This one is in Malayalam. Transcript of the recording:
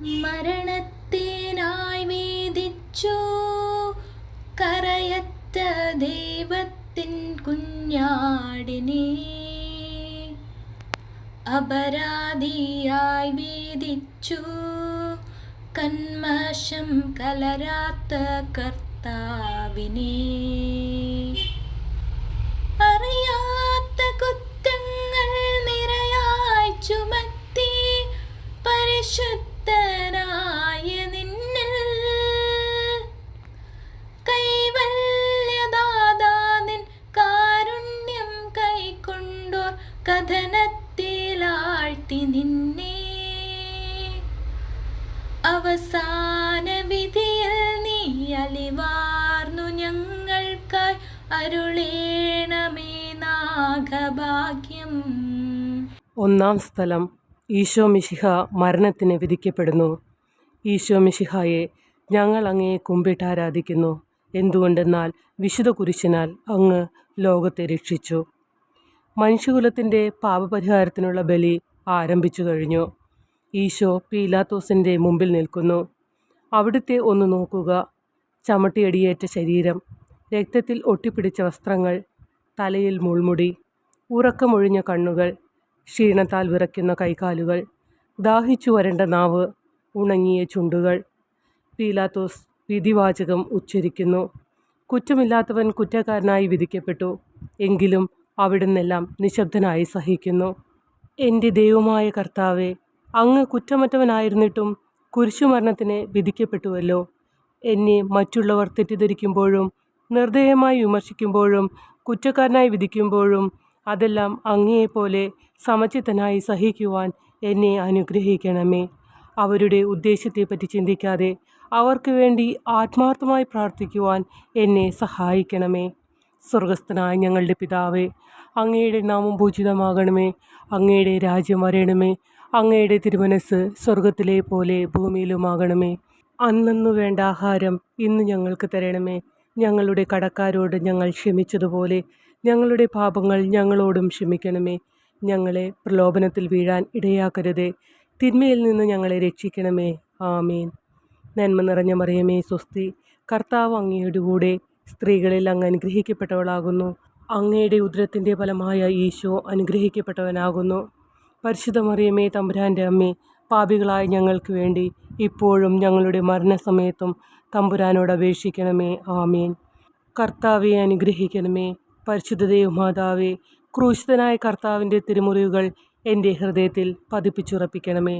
മരണത്തിനായി വേദിച്ചു. കരയത്ത ദൈവത്തിൻ കുഞ്ഞാടിനെ. അപരാധിയായി വേദിച്ചു. കന്മശം കലരാത്ത കർത്താവിനെ. അറിയാത്ത കുറ്റങ്ങൾ നിരയായി ചുമത്തി. പരിശുദ്ധനായ നിന്നിൽ. കൈവല്യദാതാനിൻ കാരുണ്യം കൈക്കൊണ്ടോർ കഥനത്തിലാഴ്ത്തി നിന്നെ. അവസാന വിധിയിൽ നീ അലിവാർന്നു ഞങ്ങൾക്കായി അരുളേണമേ നാഗഭാഗ്യം. ഒന്നാം സ്ഥലം. ഈശോ മിശിഹ മരണത്തിന് വിധിക്കപ്പെടുന്നു. ഈശോ മിശിഹായെ ഞങ്ങൾ അങ്ങയെ കുമ്പിട്ട് ആരാധിക്കുന്നു എന്തുകൊണ്ടെന്നാൽ വിശുദ്ധ കുരിശിനാൽ അങ്ങ് ലോകത്തെ രക്ഷിച്ചു. മനുഷ്യകുലത്തിന്റെ പാപപരിഹാരത്തിനുള്ള ബലി ആരംഭിച്ചു കഴിഞ്ഞു. ഈശോ പീലാത്തോസിന്റെ മുമ്പിൽ നിൽക്കുന്നു. അവിടുത്തെ ഒന്ന് നോക്കുക. ചമട്ടിയടിയേറ്റ ശരീരം രക്തത്തിൽ ഒട്ടിപ്പിടിച്ച വസ്ത്രങ്ങൾ തലയിൽ മുൾമുടി ഉറക്കമൊഴിഞ്ഞ കണ്ണുകൾ ക്ഷീണത്താൽ വിറയ്ക്കുന്ന കൈകാലുകൾ ദാഹിച്ചു വരേണ്ട നാവ് ഉണങ്ങിയ ചുണ്ടുകൾ. പീലാത്തോസ് വിധിവാചകം ഉച്ചരിക്കുന്നു. കുറ്റമില്ലാത്തവൻ കുറ്റക്കാരനായി വിധിക്കപ്പെട്ടു. എങ്കിലും അവിടുന്നെല്ലാം നിശബ്ദനായി സഹിക്കുന്നു. എന്റെ ദൈവമായ കർത്താവെ അങ്ങ് കുറ്റമറ്റവനായിരുന്നിട്ടും കുരിശുമരണത്തിന് വിധിക്കപ്പെട്ടുവല്ലോ. എന്നെ മറ്റുള്ളവർ തെറ്റിദ്ധരിക്കുമ്പോഴും നിർദ്ദയമായി വിമർശിക്കുമ്പോഴും കുറ്റക്കാരനായി വിധിക്കുമ്പോഴും അതെല്ലാം അങ്ങയെപ്പോലെ സമചിത്തനായി സഹിക്കുവാൻ എന്നെ അനുഗ്രഹിക്കണമേ. അവരുടെ ഉദ്ദേശത്തെപ്പറ്റി ചിന്തിക്കാതെ അവർക്ക് വേണ്ടി ആത്മാർത്ഥമായി പ്രാർത്ഥിക്കുവാൻ എന്നെ സഹായിക്കണമേ. സ്വർഗസ്ഥനായ ഞങ്ങളുടെ പിതാവേ അങ്ങയുടെ നാമം പൂജിതമാകണമേ. അങ്ങയുടെ രാജ്യം വരയണമേ അങ്ങയുടെ തിരുമനസ് സ്വർഗത്തിലെ പോലെ ഭൂമിയിലുമാകണമേ. അന്നു വേണ്ട ആഹാരം ഇന്ന് ഞങ്ങൾക്ക് തരണമേ. ഞങ്ങളുടെ കടക്കാരോട് ഞങ്ങൾ ക്ഷമിച്ചതുപോലെ ഞങ്ങളുടെ പാപങ്ങൾ ഞങ്ങളോടും ക്ഷമിക്കണമേ. ഞങ്ങളെ പ്രലോഭനത്തിൽ വീഴാൻ ഇടയാക്കരുതേ. തിന്മയിൽ നിന്ന് ഞങ്ങളെ രക്ഷിക്കണമേ. ആമീൻ. നന്മ നിറഞ്ഞ മറിയമേ സ്വസ്തി കർത്താവ് അങ്ങയുടെ കൂടെ സ്ത്രീകളിൽ അങ്ങ് അനുഗ്രഹിക്കപ്പെട്ടവളാകുന്നു. അങ്ങയുടെ ഉദരത്തിന്റെ ഫലമായ ഈശോ അനുഗ്രഹിക്കപ്പെട്ടവനാകുന്നു. പരിശുദ്ധ മറിയമേ തമ്പുരാന്റെ അമ്മേ പാപികളായ ഞങ്ങൾക്ക് വേണ്ടി ഇപ്പോഴും ഞങ്ങളുടെ മരണസമയത്തും തമ്പുരാനോട് അപേക്ഷിക്കണമേ. ആമീൻ. കർത്താവെ അനുഗ്രഹിക്കണമേ. പരിശുദ്ധ ദൈവമാതാവേ ക്രൂശിതനായ കർത്താവിന്റെ തിരുമുറിവുകൾ എന്റെ ഹൃദയത്തിൽ പതിപ്പിച്ചുറപ്പിക്കണമേ.